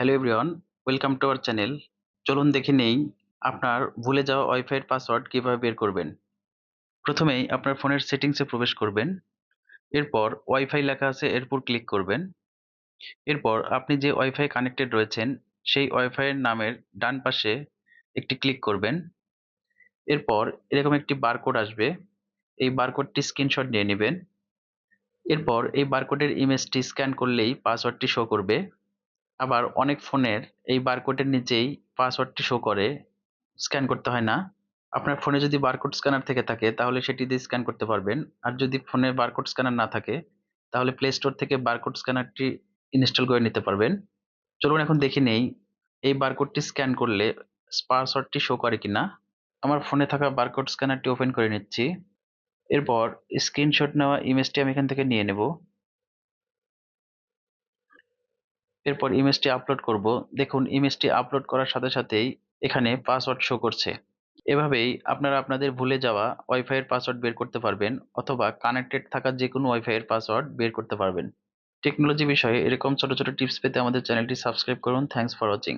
Hello everyone, welcome to our channel. চলুন দেখে নেই আপনার ভুলে যাওয়া ওয়াইফাইয়ের পাসওয়ার্ড কীভাবে বের করবেন। প্রথমেই আপনার ফোনের সেটিংসে প্রবেশ করবেন। এরপর ওয়াইফাই লেখা আছে, এরপর ক্লিক করবেন। এরপর আপনি যে ওয়াইফাই কানেক্টেড রয়েছেন, সেই ওয়াইফাইয়ের নামের ডান পাশে একটি ক্লিক করবেন। এরপর এরকম একটি বারকোড আসবে। এই বারকোডটি স্ক্রিনশট নিয়ে নেবেন। এরপর এই বারকোডের ইমেজটি স্ক্যান করলেই পাসওয়ার্ডটি শো করবে। আবার অনেক ফোনের এই বারকোডের নিচেই পাসওয়ার্ডটি শো করে স্ক্যান করতে হয় না। আপনার ফোনে যদি বারকোড স্ক্যানার থেকে থাকে, তাহলে সেটি দিয়ে স্ক্যান করতে পারবেন। আর যদি ফোনে বারকোড স্ক্যানার না থাকে, তাহলে প্লে স্টোর থেকে বারকোড স্ক্যানারটি ইনস্টল করে নিতে পারবেন। চলুন এখন দেখে নেই, এই বারকোডটি স্ক্যান করলে পাসওয়ার্ডটি শো করে কিনা। আমার ফোনে থাকা বারকোড স্ক্যানারটি ওপেন করে নিচ্ছি। এরপর স্ক্রিনশট নেওয়া ইমেজটি আমি এখান থেকে নিয়ে নেব। এরপর ইমেজটি আপলোড করব। দেখুন ইমেজটি আপলোড করার সাথে সাথেই এখানে পাসওয়ার্ড শো করছে। এভাবেই আপনারা আপনাদের ভুলে যাওয়া ওয়াইফাইয়ের পাসওয়ার্ড বের করতে পারবেন অথবা কানেক্টেড থাকা যে কোনো ওয়াইফাইয়ের পাসওয়ার্ড বের করতে পারবেন। টেকনোলজি বিষয়ে এরকম ছোট ছোট টিপস পেতে আমাদের চ্যানেলটি সাবস্ক্রাইব করুন। Thanks for watching